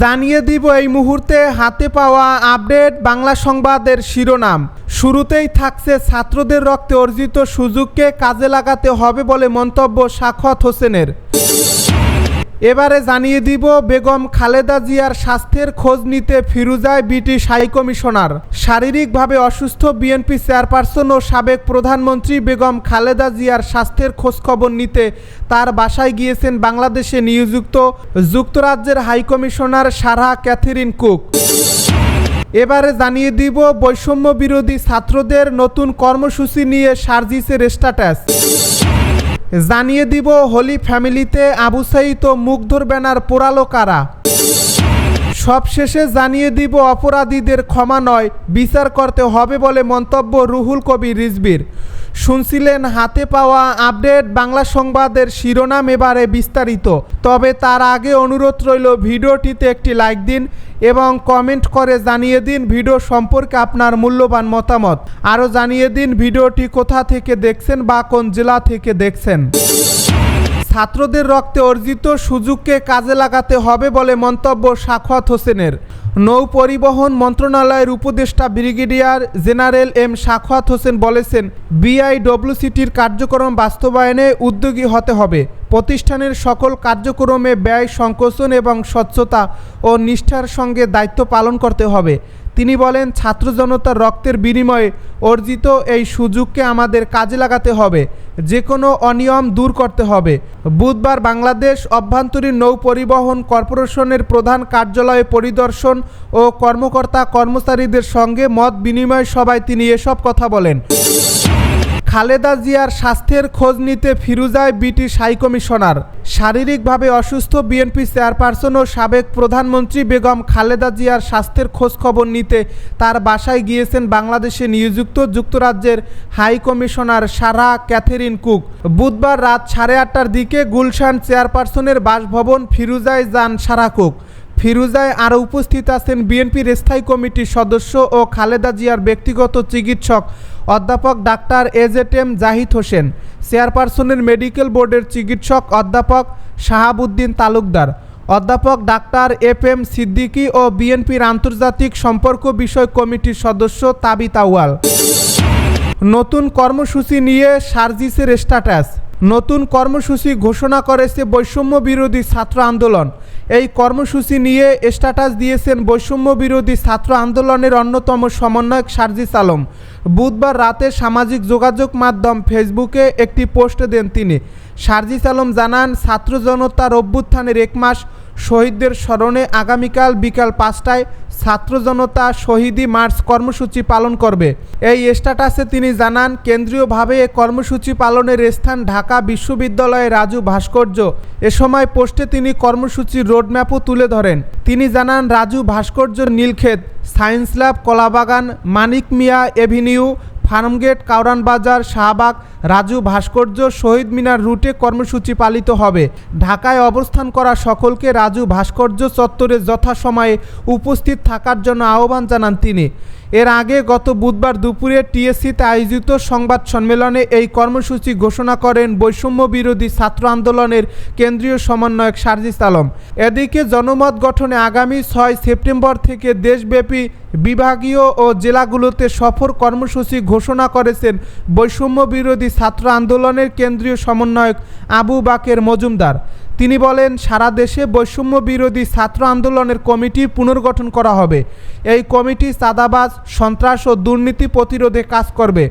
জানিয়ে দিব এই মুহূর্তে হাতে পাওয়া আপডেট বাংলা সংবাদের শিরোনাম। শুরুতেই থাকছে ছাত্রদের রক্তে অর্জিত সুযোগকে কাজে লাগাতে হবে বলে মন্তব্য সাখত হোসেনের। এবারে জানিয়ে দিব, বেগম খালেদা জিয়ার স্বাস্থ্যের খোঁজ নিতে ফিরুজায় ব্রিটিশ হাইকমিশনার শারীরিকভাবে অসুস্থ বিএনপি চেয়ারপারসন ও সাবেক প্রধানমন্ত্রী বেগম খালেদা জিয়ার স্বাস্থ্যের খোঁজখবর নিতে তার বাসায় গিয়েছেন বাংলাদেশে নিয়োজিত যুক্তরাজ্যের হাইকমিশনার সারা ক্যাথেরিন কুক। এবারে জানিয়ে দিব, বৈষম্য বিরোধী ছাত্রদের নতুন কর্মসূচি নিয়ে সার্জিসের স্ট্যাটাস। জানিয়ে দিব হোলি ফ্যামিলিতে আবু সাইদ ও মুগ্ধর ব্যানার পোড়ালো কারা? সবশেষে জানিয়ে দিব, অপরাধীদের ক্ষমা নয়, বিচার করতে হবে বলে মন্তব্য রুহুল কবির রিজবির শুনছিলেন, হাতে পাওয়া আপডেট বাংলা সংবাদের শিরোনাম এবারে বিস্তারিত। তবে তার আগে অনুরোধ রইল, ভিডিওটিতে একটি লাইক দিন এবং কমেন্ট করে জানিয়ে দিন ভিডিও সম্পর্কে আপনার মূল্যবান মতামত। আরও জানিয়ে দিন ভিডিওটি কোথা থেকে দেখছেন বা কোন জেলা থেকে দেখছেন। ছাত্রদের রক্তে অর্জিত সুযোগকে কাজে লাগাতে হবে বলে মন্তব্য সাখাওয়াত হোসেনের। নৌ পরিবহন মন্ত্রণালয়ের উপদেষ্টা brigadier general M Sakhawat Hossain বলেছেন, বিআইডব্লিউসিটির কার্যক্রম বাস্তবায়নে উদ্যোগী হতে হবে। প্রতিষ্ঠানের সকল কার্যক্রমে ব্যয়, সংকোচন এবং স্বচ্ছতা ও নিষ্ঠার সঙ্গে দায়িত্ব পালন করতে হবে। তিনি বলেন ছাত্র জনতার রক্তের বিনিময়ে অর্জিত এই সুযোগকে আমাদের কাজে লাগাতে হবে যে কোনো অনিয়ম দূর করতে হবে। বুধবার বাংলাদেশ অভ্যন্তরীণ নৌ পরিবহন কর্পোরেশনের প্রধান কার্যালয়ে পরিদর্শন ও কর্মকর্তা কর্মচারীদের সঙ্গে মত বিনিময় সভায় তিনি এসব কথা বলেন। খালেদা জিয়ার স্বাস্থ্যের খোঁজ নিতে ফিরুজায় ব্রিটিশ হাইকমিশনার শারীরিকভাবে অসুস্থ বিএনপি চেয়ারপারসন ও সাবেক প্রধানমন্ত্রী বেগম খালেদা জিয়ার স্বাস্থ্যের খোঁজ খবর নিতে তার বাসায় গিয়েছেন বাংলাদেশে নিযুক্ত যুক্তরাজ্যের high commissioner Sarah Catherine Cook. বুধবার রাত সাড়ে আটটার দিকে গুলশান চেয়ারপারসনের বাসভবন ফিরুজায় যান সারা কুক। ফিরুজায় আরও উপস্থিত আছেন বিএনপির স্থায়ী কমিটির সদস্য ও খালেদা জিয়ার ব্যক্তিগত চিকিৎসক অধ্যাপক doctor A Z M Zahid Hossain, চেয়ারপারসনের মেডিকেল বোর্ডের চিকিৎসক অধ্যাপক শাহাবুদ্দিন তালুকদার, অধ্যাপক ডাক্তার এফ এম সিদ্দিকী ও বিএনপির আন্তর্জাতিক সম্পর্ক বিষয় কমিটির সদস্য তাবিত আউয়াল। নতুন কর্মসূচি নিয়ে সার্জিসের স্ট্যাটাস, নতুন কর্মসূচি ঘোষণা করেছে বৈষম্য বিরোধী ছাত্র আন্দোলন। এই কর্মসূচি নিয়ে স্ট্যাটাস দিয়েছেন বৈষম্য বিরোধী ছাত্র আন্দোলনের অন্যতম সমন্বয়ক সার্জিস আলম। বুধবার রাতে সামাজিক যোগাযোগ মাধ্যম ফেসবুকে একটি পোস্ট দেন তিনি। সার্জিস আলম জানান ছাত্র জনতার অভ্যুত্থানের এক মাস শহীদদের স্মরণে আগামীকাল বিকাল পাঁচটায় ছাত্র জনতা শহীদি মার্চ কর্মসূচি পালন করবে। এই স্ট্যাটাসে তিনি জানান, কেন্দ্রীয়ভাবে এ কর্মসূচি পালনের স্থান ঢাকা বিশ্ববিদ্যালয়ে রাজু ভাস্কর্য। এ সময় পোস্টে তিনি কর্মসূচির রোডম্যাপও তুলে ধরেন। তিনি জানান, রাজু ভাস্কর্য Nilkhet, science lab, Kalabagan, Manik Mia avenue, Farmgate, Kawran Bazar, Shahbag Raju ভাস্কর্য শহীদ মিনার রুটে কর্মসূচি পালিত হবে। ঢাকায় অবস্থান করা সকলকে রাজু ভাস্কর্য চত্বরে যথাসময়ে উপস্থিত থাকার জন্য আহ্বান জানান তিনি। এর আগে গত বুধবার দুপুরে টিএসসিতে আয়োজিত সংবাদ সম্মেলনে এই কর্মসূচি ঘোষণা করেন বৈষম্য বিরোধী ছাত্র আন্দোলনের কেন্দ্রীয় সমন্বয়ক সার্জিস আলম। এদিকে জনমত গঠনে আগামী ছয় সেপ্টেম্বর থেকে দেশব্যাপী বিভাগীয় ও জেলাগুলোতে সফর কর্মসূচি ঘোষণা করেছেন বৈষম্য বিরোধী ছাত্র আন্দোলনের কেন্দ্রীয় সমন্বয়ক আবু বাকের মজুমদার। তিনি বলেন, সারা দেশে বৈষম্য বিরোধী ছাত্র আন্দোলনের কমিটি পুনর্গঠন করা হবে। এই কমিটি চাঁদাবাজ, সন্ত্রাস ও দুর্নীতি প্রতিরোধে কাজ করবে।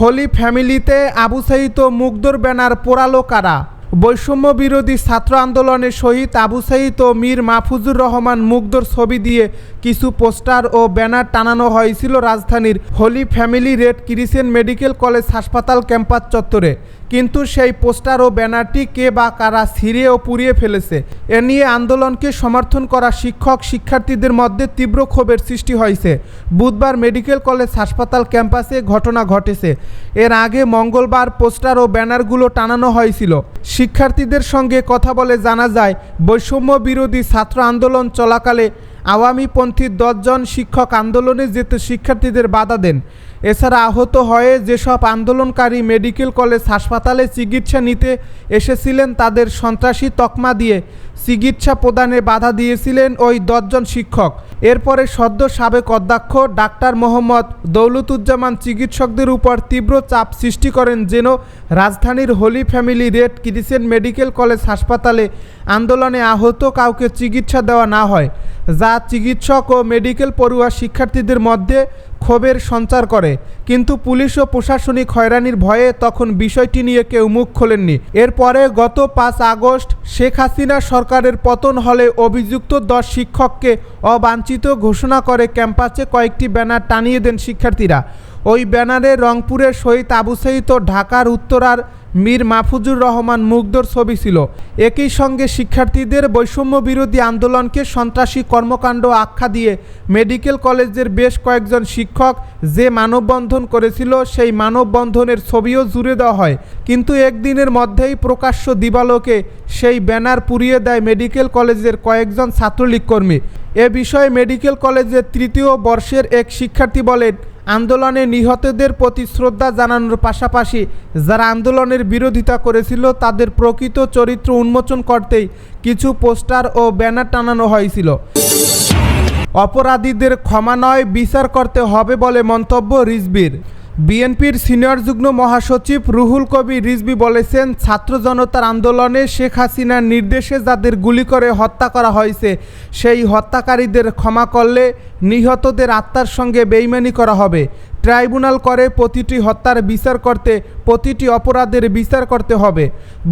হোলি ফ্যামিলিতে আবু সাইদ মুগ্ধর ব্যানার পোড়ালো কারা? বৈষম্য বিরোধী ছাত্র আন্দোলনের শহীদ আবু সাইদ ও মীর মাহফুজুর রহমান মুগ্ধর ছবি দিয়ে কিছু পোস্টার ও ব্যানার টানানো হয়েছিল রাজধানীর Holy Family Red Crescent Medical College হাসপাতাল ক্যাম্পাস চত্বরে। কিন্তু সেই পোস্টার ও ব্যানারটি কে বা কারা ছিঁড়ে ও পুড়িয়ে ফেলেছে, এ নিয়ে আন্দোলনকে সমর্থন করা শিক্ষক শিক্ষার্থীদের মধ্যে তীব্র ক্ষোভের সৃষ্টি হয়েছে। বুধবার মেডিকেল কলেজ হাসপাতাল ক্যাম্পাসে ঘটনা ঘটেছে। এর আগে মঙ্গলবার পোস্টার ও ব্যানারগুলো টানানো হয়েছিল। শিক্ষার্থীদের সঙ্গে কথা বলে জানা যায়, বৈষম্য বিরোধী ছাত্র আন্দোলন চলাকালে আওয়ামীপন্থী দশজন শিক্ষক আন্দোলনে যেতে শিক্ষার্থীদের বাধা দেন। এছাড়া আহত হয়ে যেসব আন্দোলনকারী মেডিকেল কলেজ, হাসপাতালে চিকিৎসা নিতে এসেছিলেন, তাদের সন্ত্রাসী তকমা দিয়ে চিকিৎসা প্রদানে বাধা দিয়েছিলেন ওই দশজন শিক্ষক। এরপরে সদ্য সাবেক অধ্যক্ষ ডাক্তার মোহাম্মদ দৌলতুজ্জামান চিকিৎসকদের উপর তীব্র চাপ সৃষ্টি করেন যেন রাজধানীর Holy Family Red Crescent Medical College হাসপাতালে আন্দোলনে আহত কাউকে চিকিৎসা দেওয়া না হয়, যা চিকিৎসক ও মেডিকেল পড়ুয়া শিক্ষার্থীদের মধ্যে ক্ষোভের সঞ্চার করে। কিন্তু পুলিশ ও প্রশাসনিক হয়রানির ভয়ে তখন বিষয়টি নিয়ে কেউ মুখ খোলেননি। এরপরে গত পাঁচ আগস্ট শেখ হাসিনা সরকারের পতন হলে অভিযুক্ত দশ শিক্ষককে অবাঞ্ছিত ঘোষণা করে ক্যাম্পাসে কয়েকটি ব্যানার টানিয়ে দেন শিক্ষার্থীরা। ওই ব্যানারে রংপুরের শহীদ আবু ও ঢাকার উত্তরার মীর মাহফুজুর রহমান মুগ্ধর ছবি ছিল। একই সঙ্গে শিক্ষার্থীদের বৈষম্য বিরোধী আন্দোলনকে সন্ত্রাসী কর্মকাণ্ড আখ্যা দিয়ে মেডিকেল কলেজের বেশ কয়েকজন শিক্ষক যে মানববন্ধন করেছিল, সেই মানববন্ধনের ছবিও জুড়ে দেওয়া হয়। কিন্তু একদিনের মধ্যেই প্রকাশ্য দিবালোকে সেই ব্যানার পুড়িয়ে দেয় মেডিকেল কলেজের কয়েকজন ছাত্রলীগ কর্মী। এ বিষয়ে মেডিকেল কলেজের তৃতীয় বর্ষের এক শিক্ষার্থী বলেন আন্দোলনে নিহতদের প্রতি শ্রদ্ধা জানানোর পাশাপাশি যারা আন্দোলনের বিরোধিতা করেছিল, তাদের প্রকৃত চরিত্র উন্মোচন করতেই কিছু পোস্টার ও ব্যানার টানানো হয়েছিল। অপরাধীদের ক্ষমা নয়, বিচার করতে হবে বলে মন্তব্য রিজবির। বিএনপির সিনিয়র যুগ্ম মহাসচিব রুহুল কবির রিজবি বলেছেন, ছাত্র জনতার আন্দোলনে শেখ হাসিনার নির্দেশে যাদের গুলি করে হত্যা করা হয়েছে, সেই হত্যাকারীদের ক্ষমা করলে নিহতদের আত্মার সঙ্গে বেইমানি করা হবে। ট্রাইব্যুনাল করে প্রতিটি হত্যার বিচার করতে, প্রতিটি অপরাধের বিচার করতে হবে।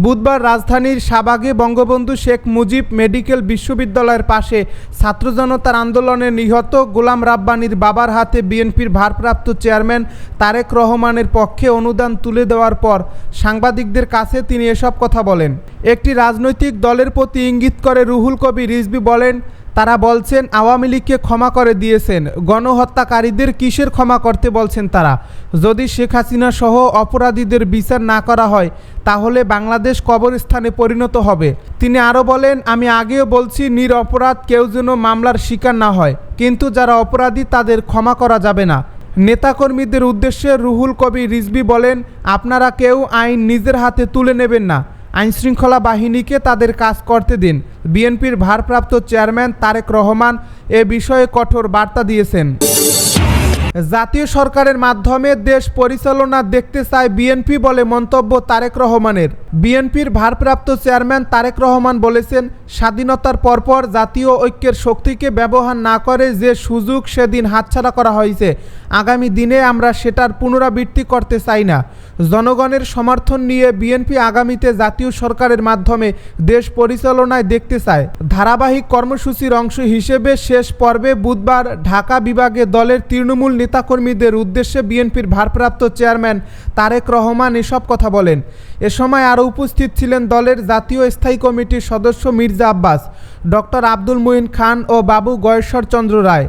বুধবার রাজধানীর শাহবাগে বঙ্গবন্ধু শেখ মুজিব মেডিকেল বিশ্ববিদ্যালয়ের পাশে ছাত্র জনতার আন্দোলনে নিহত গোলাম রাব্বানির বাবার হাতে বিএনপির ভারপ্রাপ্ত চেয়ারম্যান তারেক রহমানের পক্ষে অনুদান তুলে দেওয়ার পর সাংবাদিকদের কাছে তিনি এসব কথা বলেন। একটি রাজনৈতিক দলের প্রতি ইঙ্গিত করে রুহুল কবি রিজবি বলেন তারা বলছেন, আওয়ামী লীগকে ক্ষমা করে দিয়েছেন। গণহত্যাকারীদের কিসের ক্ষমা করতে বলছেন তারা? যদি শেখ হাসিনা সহ অপরাধীদের বিচার না করা হয়, তাহলে বাংলাদেশ কবরস্থানে পরিণত হবে। তিনি আরও বলেন, আমি আগেও বলছি, নিরপরাধ কেউ যেন মামলার শিকার না হয়, কিন্তু যারা অপরাধী তাদের ক্ষমা করা যাবে না। নেতাকর্মীদের উদ্দেশ্যে রুহুল কবি রিজবি বলেন, আপনারা কেউ আইন নিজের হাতে তুলে নেবেন না। আইনশৃঙ্খলা বাহিনীকে তাদের কাজ করতে দিন। বিএনপির ভারপ্রাপ্ত চেয়ারম্যান তারেক রহমান এ বিষয়ে কঠোর বার্তা দিয়েছেন। জাতীয় সরকারের মাধ্যমে দেশ পরিচালনা দেখতে চায় বিএনপি বলে মন্তব্য তারেক রহমানের। বিএনপির ভারপ্রাপ্ত চেয়ারম্যান তারেক রহমান বলেছেন, স্বাধীনতার পরপর জাতীয় ঐক্যের শক্তিকে ব্যবহার না করে যে সুযোগ সেদিন হাতছাড়া করা হয়েছে, আগামী দিনে আমরা সেটার পুনরাবৃত্তি করতে চাই না। জনগণের সমর্থন নিয়ে বিএনপি আগামীতে জাতীয় সরকারের মাধ্যমে দেশ পরিচালনায় দেখতে চায়। ধারাবাহিক কর্মসূচির অংশ হিসেবে শেষ পর্বে বুধবার ঢাকা বিভাগে দলের তৃণমূল নেতাকর্মীদের উদ্দেশ্যে বিএনপির ভারপ্রাপ্ত চেয়ারম্যান তারেক রহমান এসব কথা বলেন। এ সময় আরও উপস্থিত ছিলেন দলের জাতীয় স্থায়ী কমিটির সদস্য মির্জা আব্বাস, ডক্টর আব্দুল মঈন খান ও বাবু গয়েশ্বর চন্দ্র রায়।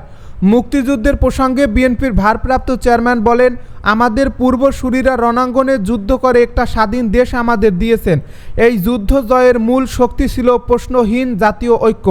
মুক্তিযুদ্ধের প্রসঙ্গে বিএনপির ভারপ্রাপ্ত চেয়ারম্যান বলেন আমাদের পূর্বসূরীরা রণাঙ্গনে যুদ্ধ করে একটা স্বাধীন দেশ আমাদের দিয়েছেন। এই যুদ্ধ জয়ের মূল শক্তি ছিল প্রশ্নহীন জাতীয় ঐক্য।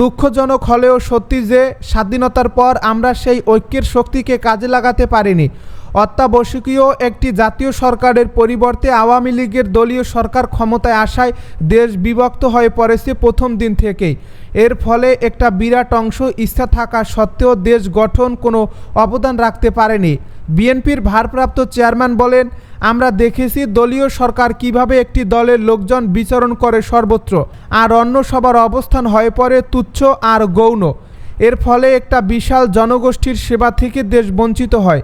দুঃখজনক হলেও সত্যি যে, স্বাধীনতার পর আমরা সেই ঐক্যের শক্তিকে কাজে লাগাতে পারিনি। অত্যাবশ্যকীয় একটি জাতীয় সরকারের পরিবর্তে আওয়ামী লীগের দলীয় সরকার ক্ষমতায় আসায় দেশ বিভক্ত হয়ে পড়েছে প্রথম দিন থেকেই। এর ফলে একটা বিরাট অংশ ইচ্ছা থাকা সত্ত্বেও দেশ গঠন কোনো অবদান রাখতে পারেনি। বিএনপির ভারপ্রাপ্ত চেয়ারম্যান বলেন, আমরা দেখেছি দলীয় সরকার কীভাবে একটি দলের লোকজন বিচরণ করে সর্বত্র, আর অন্য সবার অবস্থান হয়ে পড়ে তুচ্ছ আর গৌণ। এর ফলে একটা বিশাল জনগোষ্ঠীর সেবা থেকে দেশ বঞ্চিত হয়।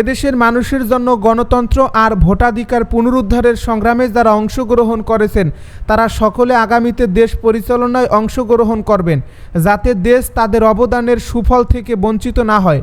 এদেশের মানুষের জন্য গণতন্ত্র আর ভোটাধিকার পুনরুদ্ধারের সংগ্রামে যারা অংশগ্রহণ করেছেন, তারা সকলে আগামীতে দেশ পরিচালনায় অংশগ্রহণ করবেন, যাতে দেশ তাদের অবদানের সুফল থেকে বঞ্চিত না হয়।